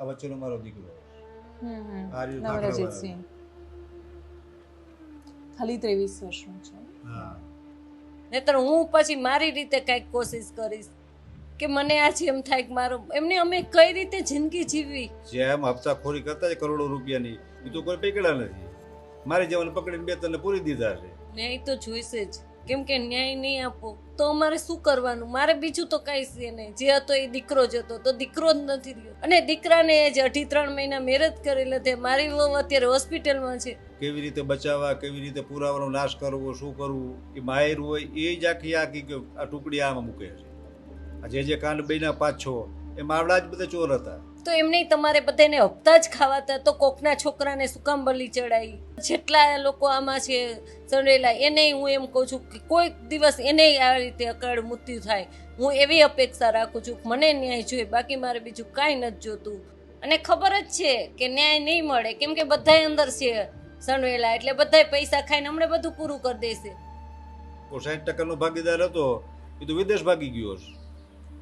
આ વચ્ચેનો મારો દીકરો. નવરજીતસિંહ ખાલી ત્રેવીસ વર્ષનો છે. હા. નહીતર હું પછી મારી રીતે કંઈક કોશિશ કરીશ કે મને આજે એમ થાય કે મારો એમને અમે કઈ રીતે જિંદગી જીવવી? જેમ હપ્તાખોરી કરતા કરોડો રૂપિયાની. એ તો કોઈ પકડ્યા નથી. મારી જેવાને પકડીને બે તને પૂરી દીધા છે. ન્યાય તો જોઈશે જ. કેમ કે ન્યાય નહીં આપો. તો અમારે શું કરવાનું? મારે બીજું તો કઈ છે નહીં. જે હતો એ દીકરો જ હતો, તો દીકરો જ નથી રહ્યો. અને દીકરાને જ અઢી ત્રણ મહિના મેરેજ કરી લીધે મારી વહુ અત્યારે હોસ્પિટલમાં છે. કેવી રીતે બચાવવા, કેવી રીતે પુરાવાનો નાશ કરવો, શું કરવું, એ માહિર હોય, એ જ આખી આખી આ ટુકડી આમાં મૂકે છે. આ જે જે કાંડ બન્યા પાંચ છ, એ માવડા જ બધા ચોર હતા. તો એમને તમારે બધાને હપ્તા જ ખાવાતા. તો કોકના છોકરાને શું કામ બલી ચડાવી જેટલા લોકો આમાં છે ચડેલા એને હું એમ કહું છું કે કોઈક દિવસ એને આ રીતે અકાળ મૃત્યુ થાય. હું એવી અપેક્ષા રાખું છું મને ન્યાય જોઈએ બાકી મારે બીજું કાંઈ નથી જોતું. અને ખબર જ છે કે ન્યાય નહીં મળે. કેમ કે બધાય અંદર છે સંડવેલા એટલે બધાય પૈસા ખાઈને હમણાં બધું પૂરું કરી દેશે. સાઠ ટકાનો ભાગીદાર હતો એ તો વિદેશ ભાગી ગયો છે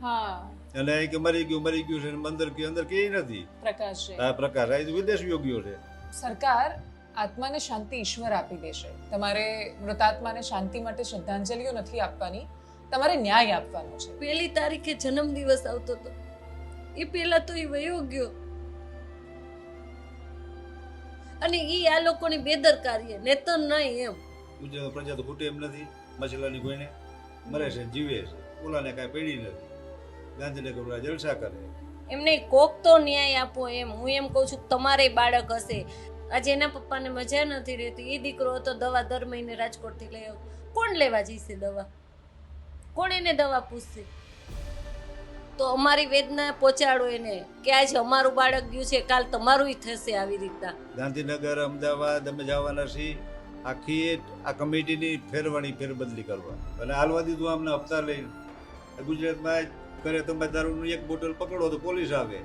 હા. અને અહીં કે મરી ગયું મરી ગયું છે મંદિર કે અંદર કે નથી. પ્રકાશ છે. આ પ્રકાશ. આ વિદેશ યોગ્યો છે. સરકાર આત્માને શાંતિ ઈશ્વર આપી દેશે. તમારે મૃતાત્માને શાંતિ માટે શ્રદ્ધાંજલિઓ નથી આપવાની તમારે ન્યાય આપવાનો છે. પહેલી તારીખે જન્મદિવસ આવતો હતો. એ પહેલા તો એ વયો ગયો. અને એ આ લોકોની બેદરકારી ને તો નહીં એમ. ગુજરાત પ્રજા તો ખૂટે એમ નથી. મછલાની કોઈને મરે છે જીવે છે. ઓલાને કાંઈ પડી નથી. ગાંધીનગર ઓલા જલસા કરે. એમને કોક તો ન્યાય આપો એમ. હું એમ કહું છું તમારે બાળક હશે. આજે એના પપ્પાને મજા નથી રહેતી. એ દીકરો હતો દવા દર મહિને રાજકોટથી લઈ આવ્યો કોણ લેવા જઈશે દવા? કોણ એને દવા પૂછશે? તો અમારી વેદના પહોંચાડો એને કે આજે અમારું બાળક ગયું છે કાલ તમારું થશે આવી રીતના. ગાંધીનગર અમદાવાદ અમે જવાના છીએ. આખી આ કમિટીની ફેરવાણી ફેરબદલી કરવા. અને હાલવા દીધું અમને હપ્તા લઈને. ગુજરાતમાં કરે તમે દારૂનું એક બોટલ પકડો તો પોલીસ આવે.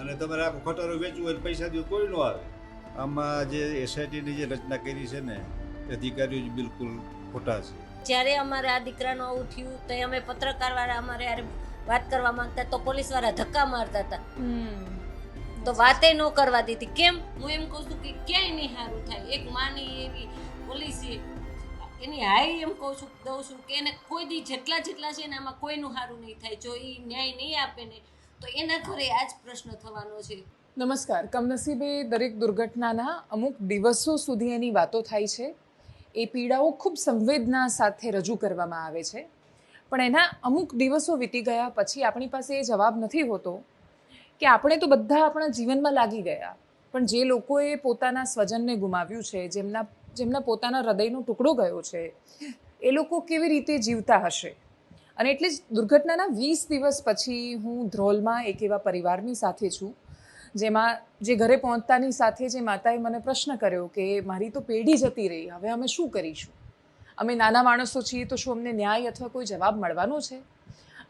અને તમારે આખો ખટારો વેચવું હોય પૈસા દો કોઈ ન આવે. આમાં જે એસઆઈટીની જે રચના કરી છે ને એ અધિકારીઓ જ બિલકુલ ખોટા છે. જ્યારે અમારે આ દીકરાનું આવું થયું તો અમે પત્રકાર વાળા અમારે યાર વાત કરવા માંગતા તો પોલીસવાળા ધક્કા મારતા હતા. તો વાતે ન કરવા દીધી. કેમ? હું એમ કહું છું કે ક્યાંય નહીં સારું થાય. એક માની એવી પોલીસ એની હાઈ એમ કહું છું, દઉં છું કે એને કોઈ દી જેટલા જેટલા છે ને આમાં કોઈનું સારું નહીં થાય. જો એ ન્યાય નહીં આપે ને, તો એના ઘરે આ જ પ્રશ્ન થવાનો છે. નમસ્કાર. કમનસીબે દરેક દુર્ઘટનાના અમુક દિવસો સુધી એની વાતો થાય છે. એ પીડાઓ ખૂબ સંવેદના સાથે રજૂ કરવામાં આવે છે. પણ એના અમુક દિવસો વીતી ગયા પછી આપણી પાસે એ જવાબ નથી હોતો કે આપણે તો બધા આપણા જીવનમાં લાગી ગયા. પણ જે લોકોએ પોતાના સ્વજનને ગુમાવ્યું છે, જેમના જેમના પોતાના હૃદયનો ટુકડો ગયો છે, એ લોકો કેવી રીતે જીવતા હશે? અને એટલે જ દુર્ઘટનાના વીસ દિવસ પછી હું ધ્રોલમાં એક એવા પરિવારની સાથે છું, જેમાં જે ઘરે પહોંચતાની સાથે જે માતાએ મને પ્રશ્ન કર્યો કે મારી તો પેઢી જતી રહી, હવે અમે શું કરીશું? અમે નાના માણસો છીએ તો શું અમને ન્યાય અથવા કોઈ જવાબ મળવાનો છે?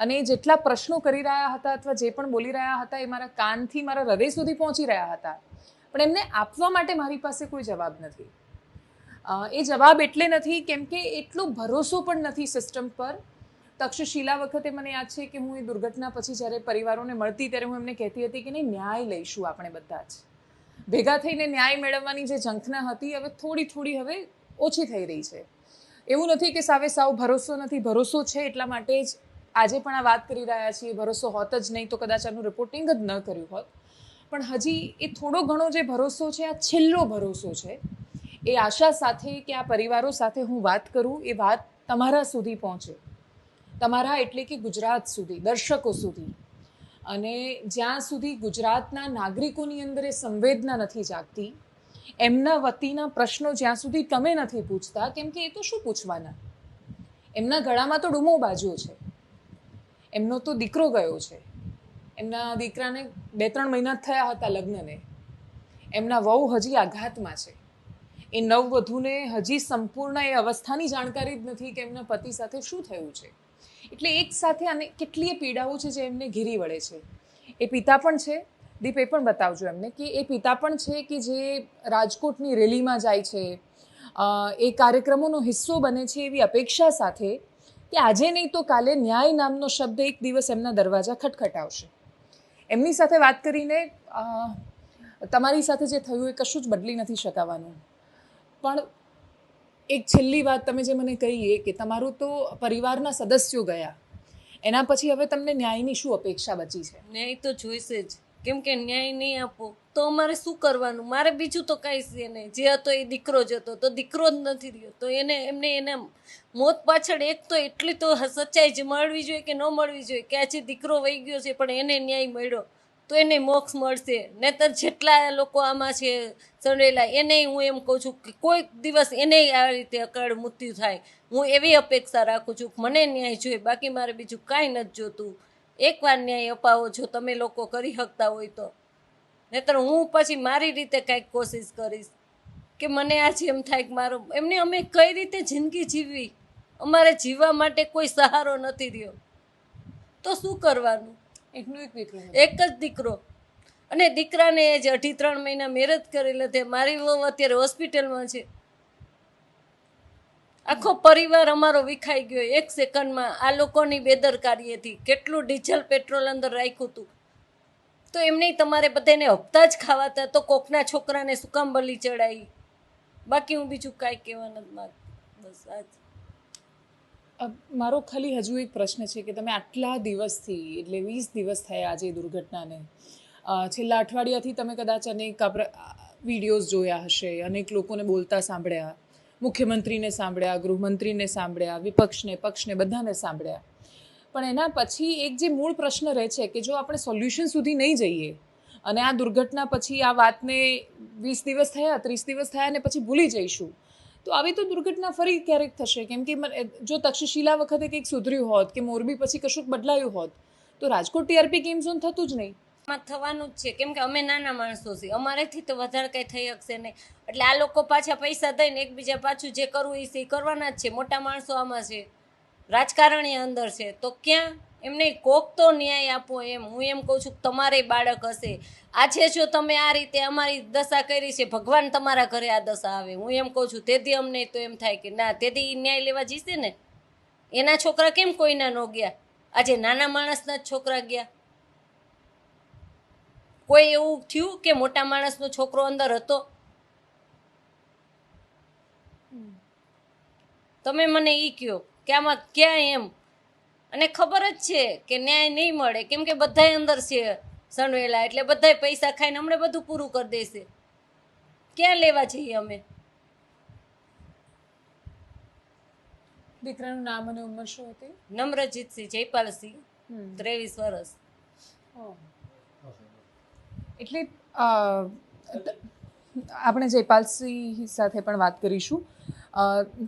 અને જેટલા પ્રશ્નો કરી રહ્યા હતા અથવા જે પણ બોલી રહ્યા હતા એ મારા કાનથી, મારા હૃદય સુધી પહોંચી રહ્યા હતા, પણ એમને આપવા માટે મારી પાસે કોઈ જવાબ નથી. એ જવાબ એટલે નથી, કેમ કે એટલો ભરોસો પણ નથી સિસ્ટમ પર. તક્ષશિલા વખતે મને યાદ છે કે હું એ દુર્ઘટના પછી જ્યારે પરિવારોને મળતી ત્યારે હું એમને કહેતી હતી કે નહીં, ન્યાય લઈશું આપણે બધા જ. ભેગા થઈને ન્યાય મેળવવાની જે ઝંખના હતી, હવે થોડી થોડી હવે ઓછી થઈ રહી છે. એવું નથી કે સાવે સાવ ભરોસો નથી, ભરોસો છે એટલા માટે જ આજે પણ આ વાત કરી રહ્યા છીએ, ભરોસો હોત જ નહીં તો કદાચ આનું રિપોર્ટિંગ જ ન કર્યું હોત. પણ હજી એ થોડો ઘણો જે ભરોસો છે, આ છેલ્લો ભરોસો છે એ આશા સાથે કે આ પરિવારો સાથે હું વાત કરું, એ વાત તમારા સુધી પહોંચે. તમારા એટલે કે ગુજરાત સુધી, દર્શકો સુધી. અને જ્યાં સુધી ગુજરાતના નાગરિકોની અંદર એ સંવેદના નથી જાગતી, એમના વતીના પ્રશ્નો જ્યાં સુધી તમે નથી પૂછતા, કેમ કે એ તો શું પૂછવાના? એમના ગળામાં તો ડૂમો બાજ્યો છે. એમનો તો દીકરો ગયો છે. એમના દીકરાને બે ત્રણ મહિના થયા હતા લગ્નને. એમના વહુ હજી આઘાતમાં છે. એ નવવધુને હજી સંપૂર્ણ એ અવસ્થાની જાણકારી જ નથી કે એમના પતિ સાથે શું થયું છે. એટલે એક સાથે અને કેટલીય પીડાઓ છે જે એમને ઘેરી વળે છે. એ પિતા પણ છે. દીપ, એ પણ બતાવજો એમને કે એ પિતા પણ છે કે જે રાજકોટની રેલીમાં જાય છે. એ કાર્યક્રમોનો હિસ્સો બને છે એવી અપેક્ષા સાથે કે આજે નહીં તો કાલે ન્યાય નામનો શબ્દ એક દિવસ એમના દરવાજા ખટખટાવશે. એમની સાથે વાત કરીને તમારી સાથે જે થયું એ કશું જ બદલી નથી શકાવાનું. પણ એક છેલ્લી વાત તમે જે મને કહીએ કે તમારું તો પરિવારના સદસ્યો ગયા. એના પછી હવે તમને ન્યાયની શું અપેક્ષા બચી છે? ન્યાય તો જોઈશે જ. કેમ કે ન્યાય નહીં આપો, તો અમારે શું કરવાનું? મારે બીજું તો કાંઈ છે નહીં. જે હતો એ દીકરો જ હતો, તો દીકરો જ નથી રહ્યો. તો એને, એમને એના મોત પાછળ એક તો એટલી તો સચ્ચાઈ જ મળવી જોઈએ કે ન મળવી જોઈએ? કે આજે દીકરો વહી ગયો છે, પણ એને ન્યાય મળ્યો. તો એને મોક્ષ મળશે. નહીતર જેટલા લોકો આમાં છે સંડેલા એને હું એમ કહું છું કે કોઈક દિવસ એને આ રીતે અકાળ મૃત્યુ થાય. હું એવી અપેક્ષા રાખું છું મને ન્યાય જોઈએ, બાકી મારે બીજું કાંઈ નથી જોતું. એકવાર ન્યાય અપાવો, જો તમે લોકો કરી શકતા હોય તો. નહીતર હું પછી મારી રીતે કાંઈક કોશિશ કરીશ કે મને આજે એમ થાય કે મારો, એમને અમે કઈ રીતે જિંદગી જીવવી? અમારે જીવવા માટે કોઈ સહારો નથી રહ્યો. તો શું કરવાનું? એક જ દીકરો. અને દીકરાને જ અઢી ત્રણ મહિના મેરેજ કરેલા તે મારી વહુ અત્યારે હોસ્પિટલમાં છે. આખો પરિવાર અમારો વિખાઈ ગયો એક સેકન્ડમાં. આ લોકોની બેદરકારી હતી. કેટલું ડીઝલ પેટ્રોલ અંદર રાખ્યું હતું. તો એમને તમારે બધાને હપ્તા જ ખાવાતા. તો કોકના છોકરાને સુકામ બલી ચડાવી બાકી હું બીજું કાંઈ કહેવા નથી માગતી. બસ આ જ અ, મારો ખાલી હજુ એક પ્રશ્ન છે કે તમે આટલા દિવસથી, એટલે વીસ દિવસ થયા આજે દુર્ઘટનાને છેલ્લા અઠવાડિયાથી તમે કદાચ અનેક વિડીયોઝ જોયા હશે, અનેક લોકોને બોલતા સાંભળ્યા, મુખ્યમંત્રીને સાંભળ્યા, ગૃહમંત્રીને સાંભળ્યા, વિપક્ષને, પક્ષને, બધાને સાંભળ્યા. પણ એના પછી એક જે મૂળ પ્રશ્ન રહે છે કે જો આપણે સોલ્યુશન સુધી નહીં જઈએ, અને આ દુર્ઘટના પછી આ વાતને વીસ દિવસ થયા, ત્રીસ દિવસ થયા, અને પછી ભૂલી જઈશું તો આવી તો દુર્ઘટના ફરી ક્યારેક થશે? કેમ કે જો તક્ષશિલા વખતે કંઈક સુધર્યું હોત કે મોરબી પછી કશુંક બદલાયું હોત, તો રાજકોટ ટીઆરપી ગેમ ઝોન થતું જ નહીં. માં થવાનું જ છે. કેમ કે અમે નાના માણસો છીએ. અમારેથી તો વધારે કંઈ થઈ શકશે નહીં. એટલે આ લોકો પાછા પૈસા દઈને એકબીજા પાછું જે કરવું એ કરવાના જ છે. મોટા માણસો આમાં છે. રાજકારણી અંદર છે. તો ક્યાં એમને કોક તો ન્યાય આપો એમ. હું એમ કહું છું કે તમારે બાળક હશે. આજે જો તમે આ રીતે અમારી દશા કરી છે ભગવાન તમારા ઘરે આ દશા આવે. હું એમ કહું છું તેથી અમને તો એમ થાય કે ના તેથી ન્યાય લેવા જીશે ને? એના છોકરા કેમ કોઈના ન ગયા? આજે નાના માણસના જ છોકરા ગયા. કોઈ એવું થયું કે મોટા માણસનો છોકરો અંદર હતો? તમે મને એ કહો કે આમાં ક્યાં એમ અને ખબર જ છે કે ન્યાય નહીં મળે. કેમ કે બધાય અંદર છે સણવેલા એટલે બધાય પૈસા ખાઈને હમણાં બધું પૂરું કરી દેશે. ક્યાં લેવા જઈએ અમે? દીકરાનું નામ અને ઉંમર શું હતી? નમ્રજીતસિંહ જયપાલસિંહ ત્રેવીસ વર્ષ. એટલે આપણે જયપાલસિંહ સાથે પણ વાત કરીશું.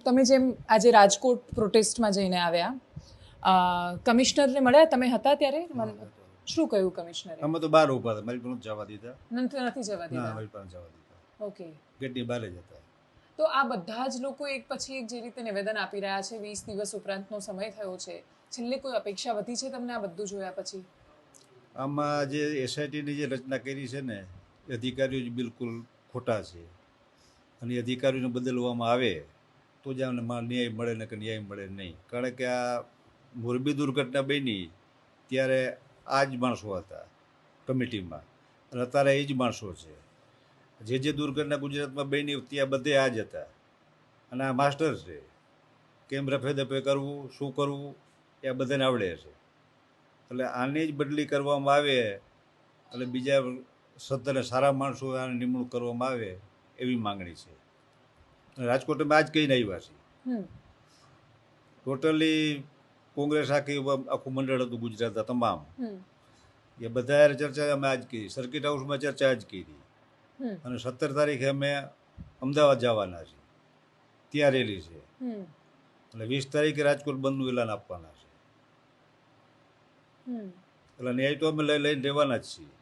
તમે જેમ આજે રાજકોટ પ્રોટેસ્ટમાં જઈને આવ્યા કમિશનરને મળ્યા? તમે હતા ત્યારે? શું કહ્યું કમિશનરે? અમે તો બહાર ઊભા હતા મારી પણ જવા દીધા. નથી નથી જવા દીધા? મારી પણ જવા દીધા. ઓકે. ગેટની બહાર જ હતા. તો આ બધા જ લોકો એક પછી એક જે રીતે નિવેદન આપી રહ્યા છે વીસ દિવસ ઉપરાંતનો સમય થયો છે. છેલ્લે કોઈ અપેક્ષા વધી છે તમને આ બધું જોયા પછી? આમાં જે એસઆઈટીની જે રચના કરી છે ને એ અધિકારીઓ જ બિલકુલ ખોટા છે. અને અધિકારીઓને બદલવામાં આવે તો જ આમને ન્યાય મળે ને કે ન્યાય મળે નહીં. કારણ કે આ મોરબી દુર્ઘટના બની ત્યારે આ જ માણસો હતા કમિટીમાં. અને અત્યારે એ જ માણસો છે. જે જે દુર્ઘટના ગુજરાતમાં બની ત્યાં બધે આ જ હતા. અને આ માસ્ટર છે. કેમ રફે દફે કરવું શું કરવું એ આ બધાને આવડે છે. એટલે આની જ બદલી કરવામાં આવે એટલે બીજા સત્તરે સારા માણસો આને નિમણૂક કરવામાં આવે એવી માંગણી છે. રાજકોટમાં આજ કહીને આવ્યા છે ટોટલી કોંગ્રેસ આખી આખું મંડળ હતું ગુજરાતના તમામ. એ બધા ચર્ચા અમે આજ કરી. સર્કિટ હાઉસમાં ચર્ચા આજ કરી. અને સત્તર તારીખે અમે અમદાવાદ જવાના છીએ. ત્યાં રેલી છે. અને એટલે વીસ તારીખે રાજકોટ બંધનું એલાન આપવાના છે. એટલે ન્યાય તો અમે લઈ લઈને રહેવાના જ છીએ.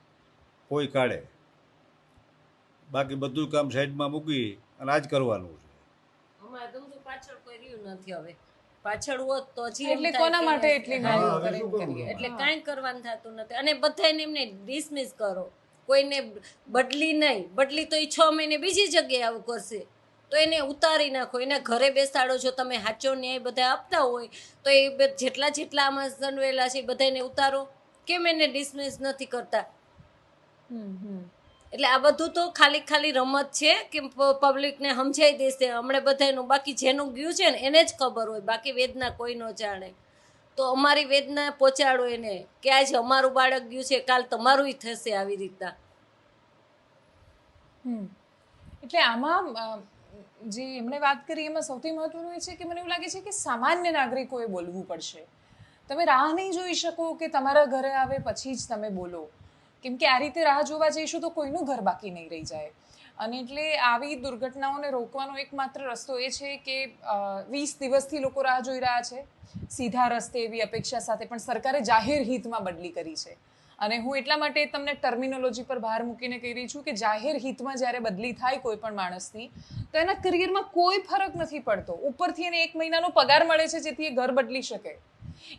કોઈ કાઢે બાકી બધું કામ સાઈડમાં મૂકી અને આજ કરવાનું છે. અમારે પાછળ કોઈ રહ્યું નથી હવે. પાછળ હોત તો હજી એટલે કોના માટે એટલી એટલે કાંઈ કરવાનું થતું નથી. અને બધાને એમને ડિસમિસ કરો. કોઈને બદલી નહીં. બદલી તો એ છ મહિને બીજી જગ્યાએ આવું કરશે. તો એને ઉતારી નાખો. એને ઘરે બેસાડો છો તમે સાચો ન્યાય બધા આપતા હોય તો એ જેટલા જેટલા આમાં સંડવેલા છે બધાને ઉતારો. કેમ એને ડિસમિસ નથી કરતા? હમ હમ. એટલે આ બધું તો ખાલી ખાલી રમત છે કે પબ્લિકને સમજાઈ દેશે. હમણે બધાનું બાકી જેનું ગયું છે ને, એને જ ખબર હોય. બાકી વેદના કોઈ ન જાણે. તો અમારી વેદના પહોંચાડો એને કે આજ અમારું બાળક ગયું છે, કાલ તમારું થશે આવી રીતના. એટલે આમાં જે એમણે વાત કરી, એમાં સૌથી મહત્વનું એ છે કે મને એવું લાગે છે કે સામાન્ય નાગરિકોએ બોલવું પડશે. તમે રાહ નહીં જોઈ શકો કે તમારા ઘરે આવે પછી જ તમે બોલો. કેમ કે આ રીતે રાહ જોવા જઈશું તો કોઈનું ઘર બાકી નહીં રહી જાય. અને એટલે આવી દુર્ઘટનાઓને રોકવાનો એકમાત્ર રસ્તો એ છે કે વીસ દિવસથી લોકો રાહ જોઈ રહ્યા છે. સીધા રસ્તે એવી અપેક્ષા સાથે પણ સરકારે જાહેર હિતમાં બદલી કરી છે. અને હું એટલા માટે તમને ટર્મિનોલોજી પર ભાર મૂકીને કહી રહી છું કે જાહેર હિતમાં જ્યારે બદલી થાય કોઈ પણ માણસની, તો એના કરિયરમાં કોઈ ફરક નથી પડતો. ઉપરથી એને એક મહિનાનો પગાર મળે છે જેથી એ ઘર બદલી શકે.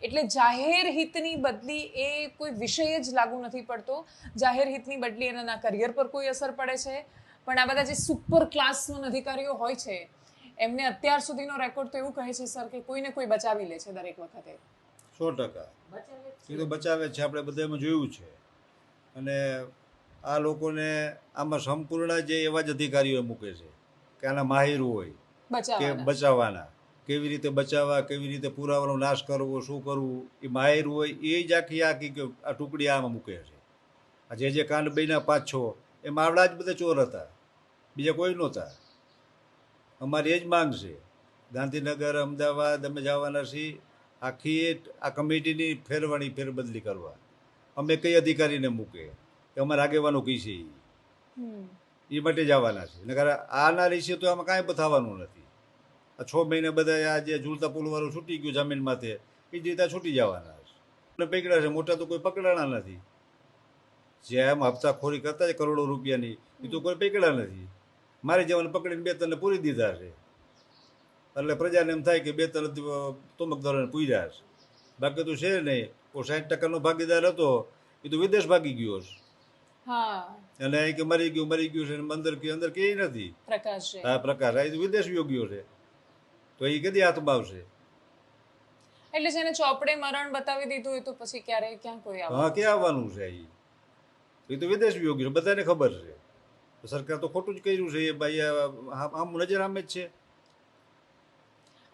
એટલે જાહેર હિતની બદલી એ કોઈ વિષય જ લાગુ નથી પડતો. જાહેર હિતની બદલી એના કરિયર પર કોઈ અસર પડે છે. પણ આ બધા જે સુપર ક્લાસના અધિકારીઓ હોય છે એમને અત્યાર સુધીનો રેકોર્ડ તો એવું કહે છે સર કે કોઈને કોઈ બચાવી લે છે દરેક વખતે. સો ટકા. એ તો બચાવે છે આપણે બધા એમાં જોયું છે. અને આ લોકોને આમાં સંપૂર્ણ જે એવા જ અધિકારીઓ મૂકે છે કે આના માહિર હોય કે બચાવવાના. બચાવવાના. કેવી રીતે બચાવવા કેવી રીતે પુરાવાનો નાશ કરવો શું કરવું એ માહિર હોય એ જ આખી આખી કે આ ટુકડી આમાં મૂકે છે. આ જે જે કાંડ બન્યા પાંચ છો એ માવડા જ બધા ચોર હતા. બીજા કોઈ નહોતા. અમારી એ જ માંગ છે. ગાંધીનગર અમદાવાદ અમે જવાના છીએ. આખી આ કમિટીની ફેરવણી ફેરબદલી કરવા. અમે કઈ અધિકારીને મૂકે? કે અમારા આગેવાનો કઈ છે. એ માટે જવાના છે. નગર આના રીશે તો આમાં કાંઈ બતાવવાનું નથી. છ મહિને બધા આ જે ઝૂલતા પુલવાળું છૂટી ગયું જમીન માથે એ જ રીતે છૂટી જવાના છે. પકડ્યા છે મોટા તો કોઈ પકડાણા નથી. જે આમ હપ્તાખોરી કરતા છે કરોડો રૂપિયાની એ તો કોઈ પકડ્યા નથી. મારી જવાને પકડીને બે તને પૂરી દીધા છે. એટલે પ્રજાને એમ થાય કે બે ત્રણ તોમકદારોને પૂર્યા છે. બાકી તો છે નહીં. ઓ સાઠ ટકાનો ભાગીદાર હતો એ તો વિદેશ ભાગી ગયો છે. હા. અને અહીં કે મરી ગયું મરી ગયું છે અંદર કે અંદર કે નથી. પ્રકાશ આ પ્રકાર આ તો વિદેશ યોગ્યો છે. તો એ કદી આવશે એટલે જેને ચોપડે મરણ બતાવી દીધું હોય તો પછી ક્યારે ક્યાં કોઈ આવે હા ક્યાં આવવાનું છે એ એ તો વિદેશ યોગ્ય છે બધાને ખબર છે. સરકાર તો ખોટું જ કર્યું છે એ ભાઈ આ- આમ નજર આમે જ છે.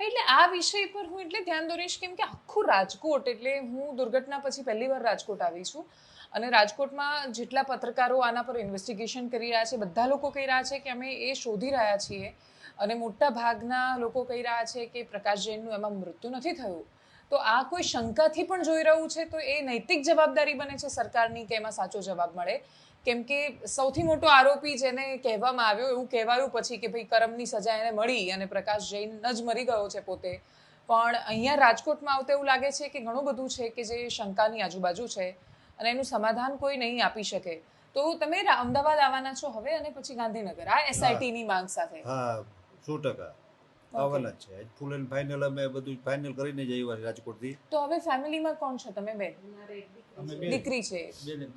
એટલે આ વિષય પર હું એટલે ધ્યાન દોરીશ કેમ કે આખું રાજકોટ, એટલે હું દુર્ઘટના પછી પહેલી વાર રાજકોટ આવી છું. અને રાજકોટમાં જેટલા પત્રકારો આના પર ઇન્વેસ્ટિગેશન કરી રહ્યા છે, બધા લોકો કહી રહ્યા છે કે અમે એ શોધી રહ્યા છીએ. અને મોટા ભાગના લોકો કહી રહ્યા છે કે પ્રકાશ જૈનનું એમાં મૃત્યુ નથી થયું. તો આ કોઈ શંકાથી પણ જોઈ રહ્યું છે? તો એ નૈતિક જવાબદારી બને છે સરકારની કે એમાં સાચો જવાબ મળે? કેમ કે સૌથી મોટો આરોપી જેને કહેવામાં આવ્યો એવું કહેવાયું પછી કે ભાઈ કરમની સજા એને મળી અને પ્રકાશ જૈન જ મરી ગયો છે પોતે. પણ અહીંયા રાજકોટમાં આવતા એવું લાગે છે કે ઘણું બધું છે કે જે શંકાની આજુબાજુ છે અને એનું સમાધાન કોઈ નહીં આપી શકે. તો તમે અમદાવાદ આવવાના છો હવે અને પછી ગાંધીનગર આ એસઆઈટી ની માંગ સાથે. હા સો ટકા. આવવાના જ છે. ફૂલ એન્ડ ફાઇનલ અમે બધું ફાઇનલ કરીને જ આવ્યા છે રાજકોટથી. તો હવે ફેમિલીમાં કોણ છે? તમે બે. દીકરી છે.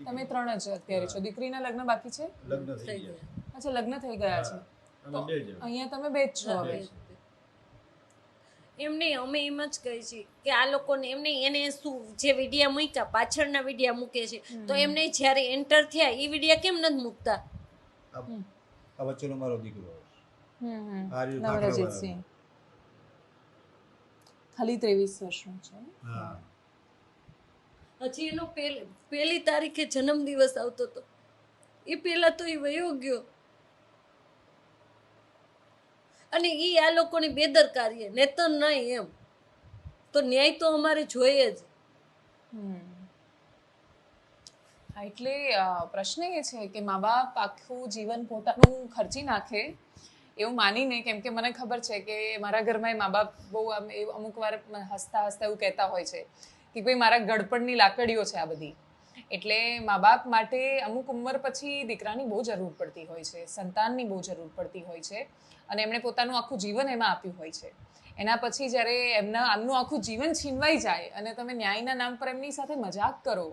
તમે ત્રણ જ અત્યારે છો. દીકરીના લગ્ન બાકી છે? લગ્ન થઈ ગયા. અચ્છા લગ્ન થઈ ગયા છે. અહીંયા તમે બે જ છો હવે. એમ નહીં અમે એમ જ કહી છીએ કે આ લોકોને એમને એને શું જે વિડીયા મૂક્યા પાછળના વિડીયા મૂકે છે તો એમને જ્યારે એન્ટર થયા એ વિડીયા કેમ નથી મૂકતા? આ વચ્ચેનો મારો દીકરો. નવરજીતસિંહ ખાલી ત્રેવીસ વર્ષનું છે. હા. હજી એનો પહેલી તારીખે જન્મદિવસ આવતો હતો એ પહેલા તો એ વયો ગયો. અને એ આ લોકોની બેદરકારી ને તો નહીં એમ. તો ન્યાય તો અમારે જોઈએ જ. એટલે પ્રશ્ન એ છે કે મા બાપ આખું જીવન પોતાનું ખર્ચી નાખે. એવું માનીને, કેમ કે મને ખબર છે કે મારા ઘરમાં એ મા બાપ બહુ આમ અમુક વાર હસતા હસતા એવું કહેતા હોય છે કે ભાઈ, મારા ગડપણની લાકડીઓ છે આ બધી. એટલે મા બાપ માટે અમુક ઉંમર પછી દીકરાની બહુ જરૂર પડતી હોય છે, સંતાનની બહુ જરૂર પડતી હોય છે અને એમણે પોતાનું આખું જીવન એમાં આપ્યું હોય છે. એના પછી જ્યારે એમના આમનું આખું જીવન છીનવાઈ જાય અને તમે ન્યાયના નામ પર એમની સાથે મજાક કરો,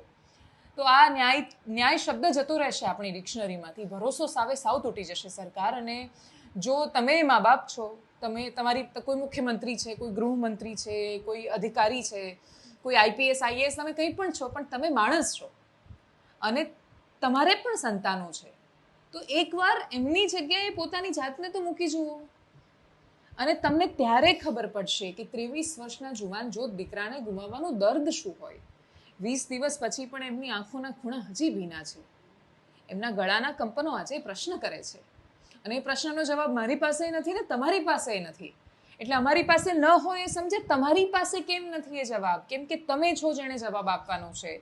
તો આ ન્યાય ન્યાય શબ્દ જતો રહેશે આપણી ડિક્શનરીમાંથી. ભરોસો સાવે સાવ તૂટી જશે સરકાર અને જો તમે મા બાપ છો, તમે, તમારી કોઈ મુખ્યમંત્રી છે, કોઈ ગૃહમંત્રી છે, કોઈ અધિકારી છે, કોઈ આઈપીએસ આઈએએસ તમે કંઈ પણ છો, પણ તમે માણસ છો. અને તમારે પણ સંતાનો છે. તો એકવાર એમની જગ્યાએ પોતાની જાતને તો મૂકી જુઓ. અને તમને ત્યારે ખબર પડશે કે ત્રેવીસ વર્ષના જુવાન જો દીકરાને ગુમાવવાનું દર્દ શું હોય. વીસ દિવસ પછી પણ એમની આંખોના ખૂણા હજી ભીના છે. એમના ગળાના કંપનો આજે પ્રશ્ન કરે છે. અને એ પ્રશ્નનો જવાબ મારી પાસે નથી ને તમારી પાસે નથી. એટલે અમારી પાસે ન હોય એ સમજે, તમારી પાસે કેમ નથી એ જવાબ? કેમ કે તમે છો જેણે જવાબ આપવાનો છે.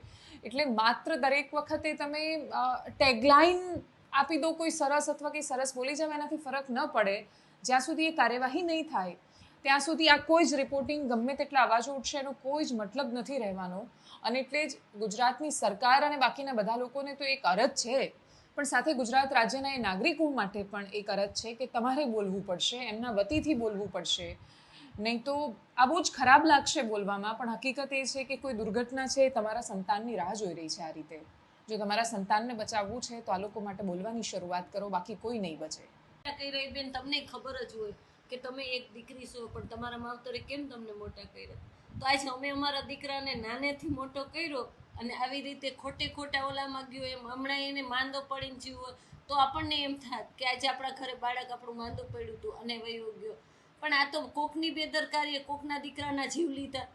એટલે માત્ર દરેક વખતે તમે ટેગલાઇન આપી દો કોઈ સરસ અથવા કંઈ સરસ બોલી જાવ, એનાથી ફરક ન પડે. જ્યાં સુધી એ કાર્યવાહી નહીં થાય, ત્યાં સુધી આ કોઈ જ રિપોર્ટિંગ ગમે તેટલા અવાજો ઉઠશે એનો કોઈ જ મતલબ નથી રહેવાનો. અને એટલે જ ગુજરાતની સરકાર અને બાકીના બધા લોકોને તો એક અરજ છે પણ સાથે ગુજરાત રાજ્યના એ નાગરિકો માટે પણ એક અરજ છે કે તમારે બોલવું પડશે, એમના વતીથી બોલવું પડશે. નહીં તો આ બહુ જ ખરાબ લાગશે બોલવામાં, પણ હકીકત એ છે કે કોઈ દુર્ઘટના છે, તમારા સંતાનની રાહ જોઈ રહી છે આ રીતે. જો તમારા સંતાનને બચાવવું છે, તો આ લોકો માટે બોલવાની શરૂઆત કરો, બાકી કોઈ નહીં બચે. કહી રહી બેન? તમને ખબર જ હોય કે તમે એક દીકરી છો, પણ તમારા માવતરે કેમ તમને મોટા કર્યા? તો આજે અમે અમારા દીકરાને નાનેથી મોટો કર્યો અને આવી રીતે ખોટે ખોટા ઓલામાં ગયો એમ, હમણાં એને માંદો પડીને જીવો, તો આપણને એમ થાત કે આજે આપણા ઘરે બાળક આપણું માંદો પડ્યું હતું અને વયો ગયો. પણ આ તો કોકની બેદરકારીએ કોકના દીકરાના જીવ લીધા.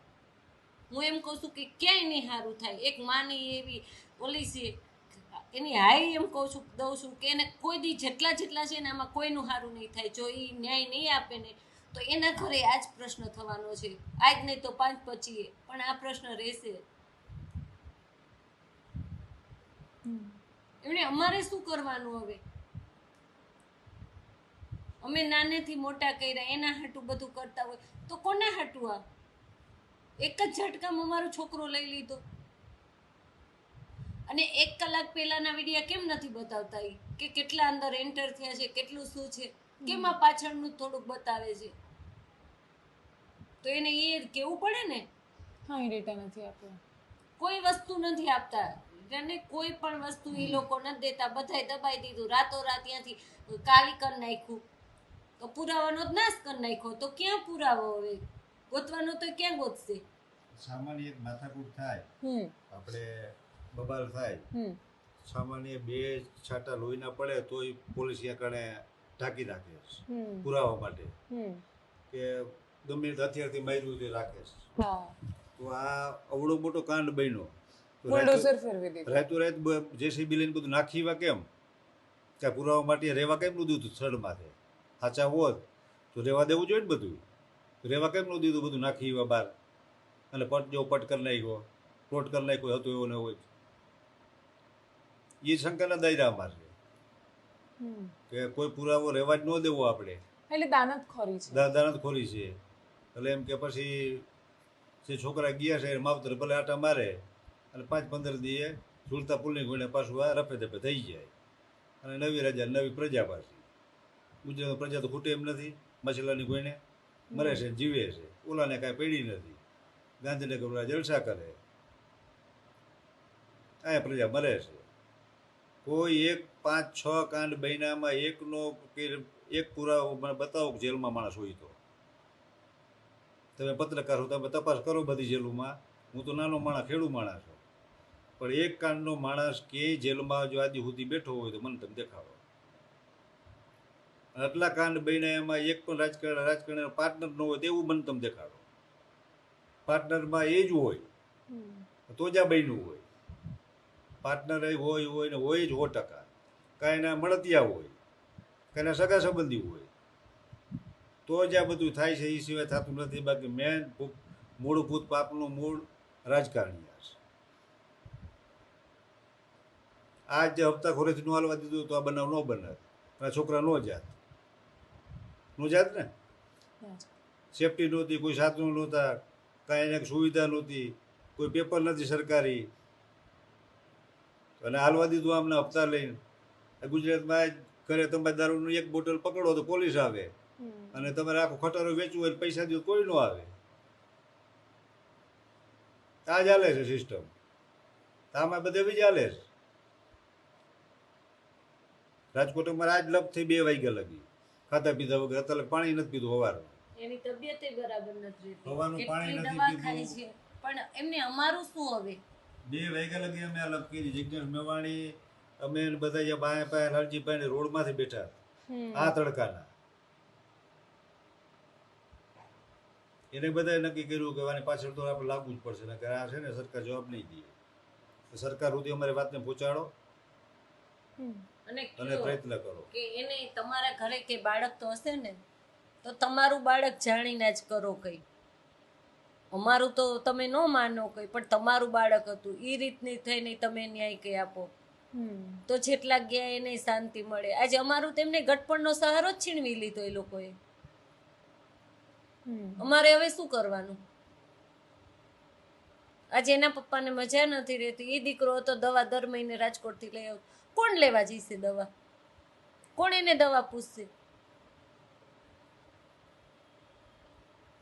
હું એમ કહું છું કે ક્યાંય નહીં સારું થાય. એક માની એવી ઓલી છે, એની હાઈ એમ કહું છું, દઉં છું કે એને કોઈ દી જેટલા જેટલા છે ને આમાં કોઈનું સારું નહીં થાય. જો એ ન્યાય નહીં આપે ને, તો એના ઘરે આ જ પ્રશ્ન થવાનો છે. આજ નહીં તો પાંચ પચીએ, પણ આ પ્રશ્ન રહેશે. એમણે અમારે શું કરવાનું હવે? અમે નાનેથી મોટા કર્યા એના હાટું બધું કરતા હોય. તો કોને હાટું આ? એક જ ઝટકામાં અમારો છોકરો લઈ લીધો. અને એક કલાક પહેલાના વિડીયા કેમ નથી બતાવતા એ કે કેટલા અંદર એન્ટર થયા છે કેટલું શું છે? કેમ આ પાછળનું થોડુંક બતાવે છે? તો એને એ કેવું પડે ને? હા એ ડેટા નથી આપ્યો કોઈ વસ્તુ નથી આપતા. અને કોઈ પણ વસ્તુ એ લોકો નથી દેતા. બધાય દબાઈ દીધું. રાતો રાત ત્યાંથી કાલી કરી નાખ્યું. તો પુરાવાનો જ નાશ કરી નાખ્યો. તો ક્યાં પુરાવો હવે? ગોતવાનો તો ક્યાં ગોતશે? સામાન્ય એક માથાકૂટ થાય. હમ. આપણે બબાલ થાય. હમ. સામાન્ય બે છાંટા લોહીના પડે તોય પોલીસ યાકણે કણે ઢાંકી રાખે છે. હમ. પુરાવા માટે. કે ગમે હથિયારથી માર્યું તે રાખે છે. હા. તો આ અવળો મોટો કાંડ બન્યો. બુલડોઝર ફેરવી દીધું. રહેતું રાત જેસીબી લઈને બધું નાખી એવા કેમ? કે પુરાવા માટે રહેવા કેમ નું દીધું સ્થળ માથે સાચા હોત તો રહેવા દેવું જોઈએ ને બધું. રહેવા કેમ નું દીધું બધું નાખી એવા બહાર? અને પટ જેવો પટ કરી નાખ્યો. પ્લોટ કરી નાખ્યો હતો એવો ને હોય એ શંકાના દાયરામાં છે. કે કોઈ પુરાવો રહેવા જ ન દેવો આપણે. એટલે દાનત ખોરી છે. દાદાનત ખોરી છે. એટલે એમ કે પછી જે છોકરા ગયા છે એ માવતર ભલે આટા મારે અને પાંચ પંદર દીએ ઝૂલતા પુલની ગોળીને પાછું આ રફે દફે થઈ જાય. અને નવી રાજા નવી પ્રજા પાછી. ગુજરાત પ્રજા તો ખૂટે એમ નથી, મછલાની કોઈને મરે છે, જીવે છે. ઓલાને કાંઈ પડી નથી. ગાંધીનગર જલસા કરે. આ પ્રજા મરે છે. કોઈ એક પાંચ, છ કાંડ મહિનામાં એકનો કે એક પુરાવો મને બતાવો કે જેલમાં માણસ હોય તો. તમે પત્રકાર છો તમે તપાસ કરો બધી જેલોમાં. હું તો નાનો માણસ ખેડૂ માણસ છું. પણ એક કાંડનો માણસ કે જેલમાં જો આદિ સુધી બેઠો હોય તો મને તમે દેખાડો. આટલા કાંડ બન્યા એમાં એક પણ રાજકારણ રાજકારણ પાર્ટનર ન હોય તેવું મને તમે દેખાડો. પાર્ટનરમાં એ જ હોય. તો જ આ બન્યું હોય. પાર્ટનર હોય હોય ને હોય જ સો ટકા. કાંઈ એના મળતિયા હોય. કાંઈ એના સગા સંબંધી હોય. તો જ આ બધું થાય છે એ સિવાય થતું નથી. બાકી મેન મૂળભૂત પાપનું મૂળ રાજકારણીયા છે આ જે હપ્તાખોરીથી ન હાલવા દીધું તો આ બનાવ ન બનાવે. આ છોકરા ન જાત. નો જાત ને. સેફટી નહોતી કોઈ સાધનો નહોતા કાંઈ એને સુવિધા નહોતી કોઈ પેપર નથી સરકારી. અને હાલવા દીધું આમને હપ્તા લઈને. ગુજરાતમાં ઘરે તમે દારૂનું એક બોટલ પકડો તો પોલીસ આવે. અને તમારે આખો ખટારો વેચવું હોય પૈસા દો કોઈ ન આવે. આ ચાલે છે સિસ્ટમ આમાં બધે બી ચાલે છે. રાજકોટમાં આજ લપ થઈ બે વાગ્યા લગી. ખાતા પીધા વગર અત્યારે પાણી નથી પીધું સવારનું એની તબિયત બરાબર નથી રહેતી. પાણી નથી પીધું. પણ એમને અમારું શું હવે? બે વાગ્યા લગી અમે લપ કરી. જિજ્ઞેશ મેવાણી અમે બધા જે બાય પાય રોડ રોડમાંથી બેઠા. આ તડકાના. એને બધાએ નક્કી કર્યું કે આની પાછળ તો આપણે લાગવું જ પડશે. નકર આ છે ને સરકાર જવાબ નહીં દે. સરકાર સુધી અમારી વાતને પહોંચાડો. અને પ્રયત્ન કરો. કે એને તમારા ઘરે કે બાળક તો હશે ને તો તમારું બાળક જાણીને જ કરો કઈ. અમારું તો તમે ન માનો કઈ પણ તમારું બાળક હતું. એ રીતની થઈને તમે ન્યાય કઈ આપો. તો જેટલા ગયા એને શાંતિ મળે. આજે અમારું તેમને ગટપણનો સહારો જ છીનવી લીધો એ લોકોએ. હમ. અમારે હવે શું કરવાનું? આજે એના પપ્પાને મજા નથી રહેતી. એ દીકરો હતો દવા દર મહિને રાજકોટથી લઈ આવ કોણ લેવા જઈશે દવા? કોણ એને દવા પૂછશે?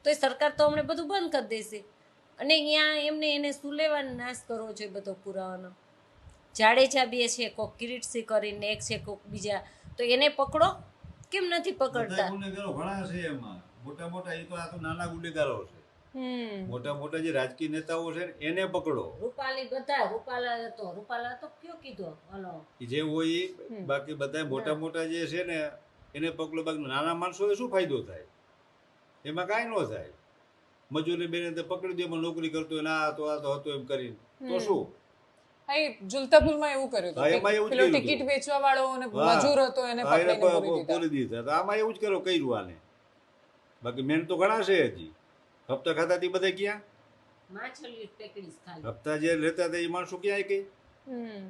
તો એ સરકાર તો અમને બધું બંધ કરી દેશે. અને અહીંયા એમને એને શું લેવાનો નાશ કરવો છે બધો પુરાવાનો? જાડેજા બે છે કોક કિરીટસિંહ કરીને એક છે કોક બીજા. તો એને પકડો? કેમ નથી પકડતા? ગુનેગારો ઘણા છે એમાં. મોટા મોટા એ તો આ તો નાના ગુનેગારો છે. મોટા મોટા જે રાજકીય નેતાઓ છે ને એને પકડો. રૂપાલી બધા રૂપાલા હતો. રૂપાલા તો કયો કીધો? હલો. જે હોય બાકી બધા મોટા મોટા જે છે ને એને પકડો. બાકી નાના માણસોને શું ફાયદો થાય? એમાં કાંઈ ન થાય. મજૂરી બેને તે પકડી દે એમાં નોકરી કરતો ના તો આ તો હતો એમ કરીને. તો શું? એ એવું કર્યું હતું એમાં એવું પેલો ટિકિટ વેચવા વાળો અને મજૂર હતો એને પકડીને પૂરી દીધા. તો આમાં એવું જ કરો કર્યું આને. બાકી મેન તો ઘણા છે હજી. હપ્તા બધા ક્યાં? માછલી પેકડીસ ખાલી. હપ્તા જે લેતા હતા એ માણસો ક્યાં કે હમ.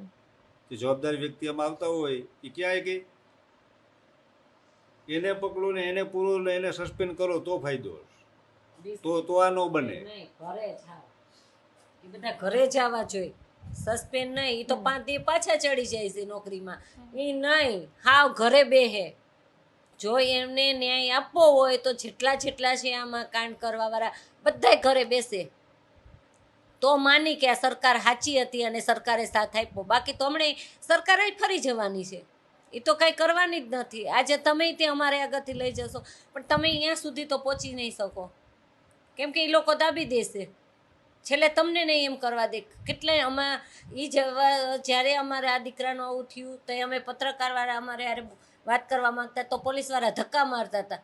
જવાબદાર વ્યક્તિ આમાં આવતા હોય એ ક્યાં કે એને પકડો ને એને પૂરો ને એને સસ્પેન્ડ કરો તો ફાયદો તો તો આ ન બને. ઘરે એ બધા ઘરે જ આવા જોઈએ સસ્પેન્ડ નહીં એ તો પાંચ દી પાછા ચડી જાય છે નોકરીમાં. એ નહીં હાવ ઘરે બેહે. જો એમને ન્યાય આપવો હોય તો જેટલા જેટલા છે આમાં કાંડ કરવાવાળા, બધાય ઘરે બેસે. તો માની કે આ સરકાર સાચી હતી અને સરકારે સાથ આપ્યો. બાકી તો હમણાં સરકારે ફરી જવાની છે. એ તો કાંઈ કરવાની જ નથી. આજે તમે તે અમારે આગળથી લઈ જશો. પણ તમે અહીંયા સુધી તો પહોંચી નહીં શકો. કેમ કે એ લોકો દાબી દેશે. છેલ્લે તમને નહીં એમ કરવા દે. કેટલાય આમાં એ જવા જ્યારે અમારે આ દીકરાનું આવું થયું તો અમે પત્રકારવાળા અમારે યારે વાત કરવા માંગતા તો પોલીસવાળા ધક્કા મારતા હતા.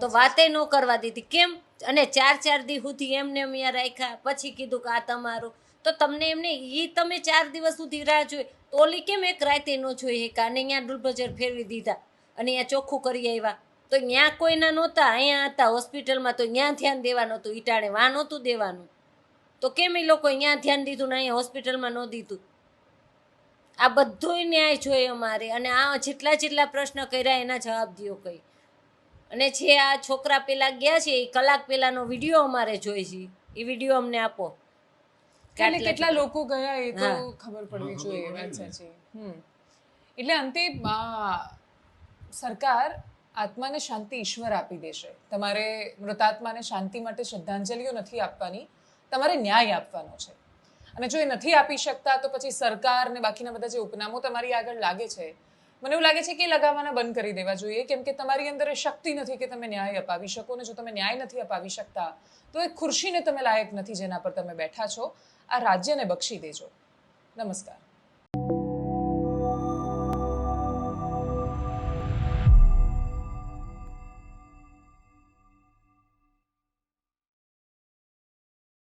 તો વાતે ન કરવા દીધી. કેમ? અને ચાર ચાર દી સુધી એમને એમ અહીંયા રાખ્યા. પછી કીધું કે આ તમારું. તો તમને એમને એ તમે ચાર દિવસ સુધી રાહ જોઈ. તો ઓલી કેમ એક રાતે ન જોઈએ કે અને અહીંયા ડુલબજર ફેરવી દીધા. અને અહીંયા ચોખ્ખું કરી આવ્યા. તો ત્યાં કોઈના નહોતા. અહીંયા હતા હોસ્પિટલમાં તો ત્યાં ધ્યાન દેવાનું હતું. ઈટાણે વા નહોતું દેવાનું. તો કેમ એ લોકો અહીંયા ધ્યાન દીધું ને અહીંયા હોસ્પિટલમાં ન દીધું? આ બધોય ન્યાય જોઈએ અમારે. અને આ જેટલા જેટલા પ્રશ્ન કર્યા એના જવાબ દો કઈ. અને જે આ છોકરા પેલા ગયા છે એ કલાક પહેલાંનો વીડિયો અમારે જોઈ છે. એ વીડિયો અમને આપો. કેટલા લોકો ગયા એ તો ખબર પડવી જોઈએ વાત સાચી. એટલે અંતે સરકાર આત્માને શાંતિ ઈશ્વર આપી દેશે. તમારે મૃતાત્માને શાંતિ માટે શ્રદ્ધાંજલિઓ નથી આપવાની. તમારે ન્યાય આપવાનો છે. અને જો એ નથી આપી શકતા, તો પછી સરકાર ને બાકીના બધા જે ઉપનામો તમારી આગળ લાગે છે, મને એવું લાગે છે કે લગાવવાના બંધ કરી દેવા જોઈએ. કેમ કે તમારી અંદર એ શક્તિ નથી કે તમે ન્યાય અપાવી શકો ને જો તમે ન્યાય નથી અપાવી શકતા, તો એ ખુરશીને તમે લાયક નથી જેના પર તમે બેઠા છો. આ રાજ્યને બક્ષી દેજો. નમસ્કાર.